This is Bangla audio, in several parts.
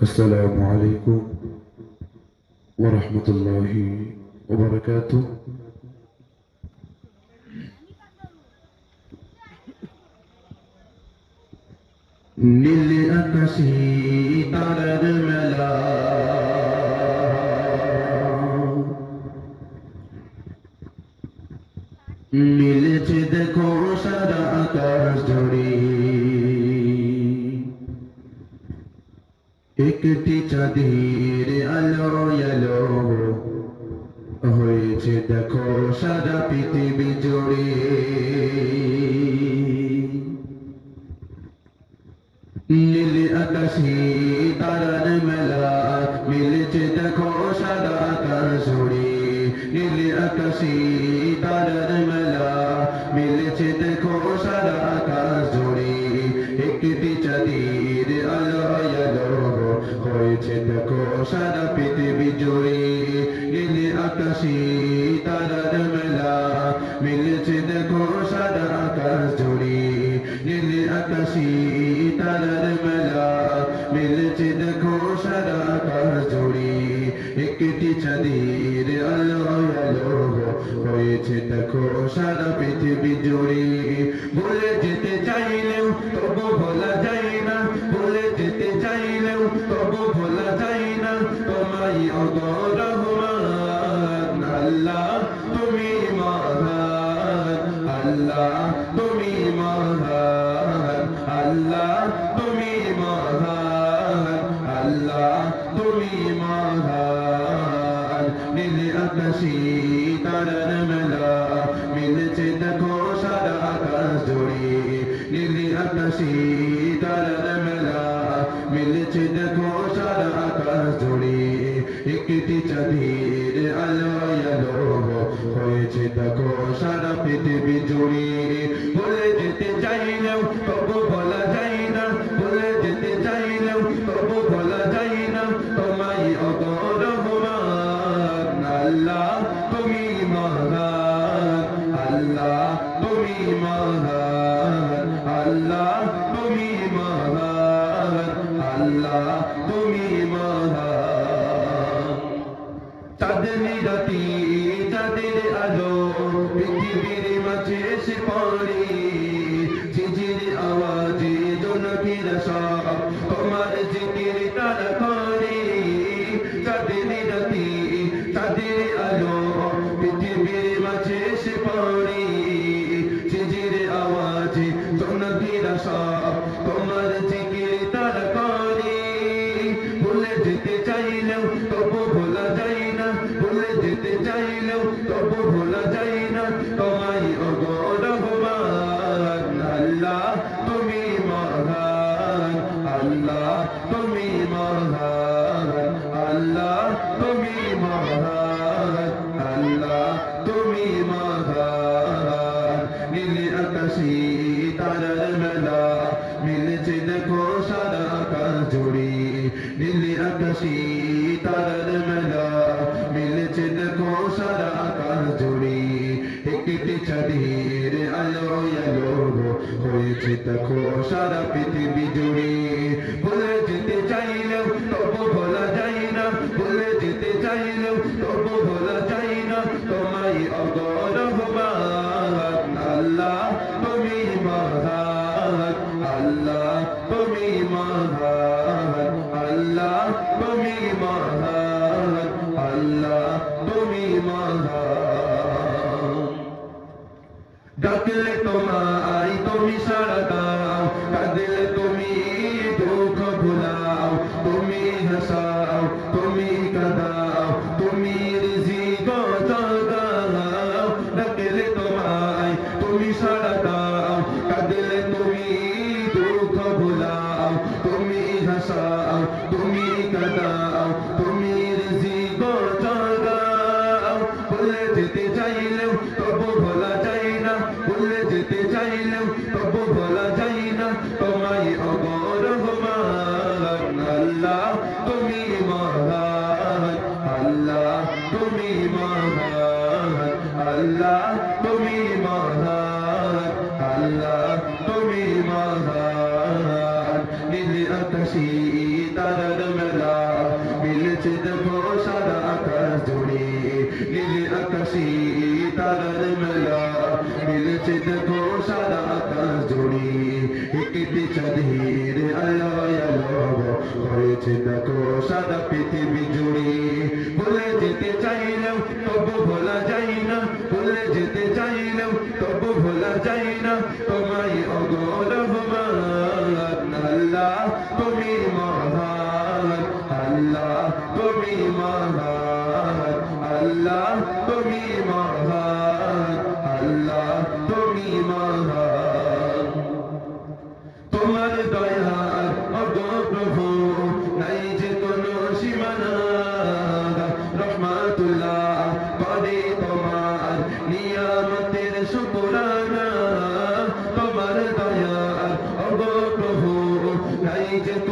السلام عليكم ورحمة الله وبركاته নীল আকাশে তারার মেলা মিলেছে দেখো একটি চাঁদের আলো আলো হয়েছে দেখো সারা পৃথিবী জুড়ে। নীল আকাশে তারার মেলা, মিলেছে দেখো সারা আকাশ জুড়ে। নীল আকাশে তারার মেলা, মিলেছে দেখো সারা আকাশ জুড়ে। একটি চাঁদের আলো আলো হয়েছে দেখো সারা পৃথিবী জুড়ে নীল আকাশে তারার মেলা মিলেছে, দেখো সারা আকাশ জুড়ে নীল আকাশে তারার মেলা মিলেছে, দেখো সারা আকাশ জুড়ে একটি চাঁদের আলো হয়েছে, দেখো সারা পৃথিবী জুড়ে। ভুলে যেতে আল্লাহ তুমি মহান, আল্লাহ তুমি মহান, আল্লাহ তুমি মহান। নীল আকাশে তারার মেলা, মিলেছে দেখো সারা আকাশ জুড়ে। নীল আকাশে তারার মেলা, মিলেছে দেখো সারা আকাশ জুড়ে। একটি চাঁদের সারা পৃথিবী জুড়ে বলে যেতে চাইলেও পৃথিবীর মাঝে এসে পড়ে ঝিঝির আওয়াজে জনকের সব তোমার জিকির তারা করে চাঁদনি রাতি চাঁদের আলো পৃথিবীর মাঝে এসে পড়ে ঝিঝির আওয়াজে জনকের সব তোমার জিকির তারা করে ভুলে যেতে চাইলেও তবু ভোলা যায় না ভুলে যেতে চাইলেও তবু ভোলা যায় না তুমি মহান আল্লাহ, তুমি মহান নীল আকাশে তারার মেলা, মিলেছে দেখো সারা আকাশ জুড়ে। নীল আকাশে তারার মেলা, মিলেছে দেখো সারা আকাশ জুড়ে। একটি চাঁদের আলো আলো হয়েছে দেখো সারা পৃথিবী জুড়ে। বলে যেতে চাইলেও তুমি মহান আল্লাহ তুমি মহান। ডাকলে তোমায় তুমি সারা দাও কাঁদলে তুমি তুমি হাসাও তুমি কাঁদাও তুমি রয়েছে দেখো সারা আকাশ জুড়ে একটি চাঁদের আলোয় আলো হয়েছে দেখো সারা পৃথিবী জুড়ে ভুলে যেতে চাইলেও তবু তোমায় অগর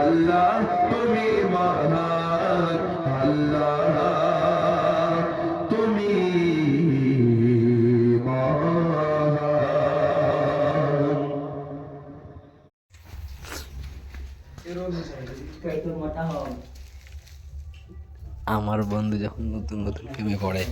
আল্লাহ তুমি মহান আল্লাহ তুমি আমার বন্ধু যখন নতুন নতুন প্রেমে পড়ে।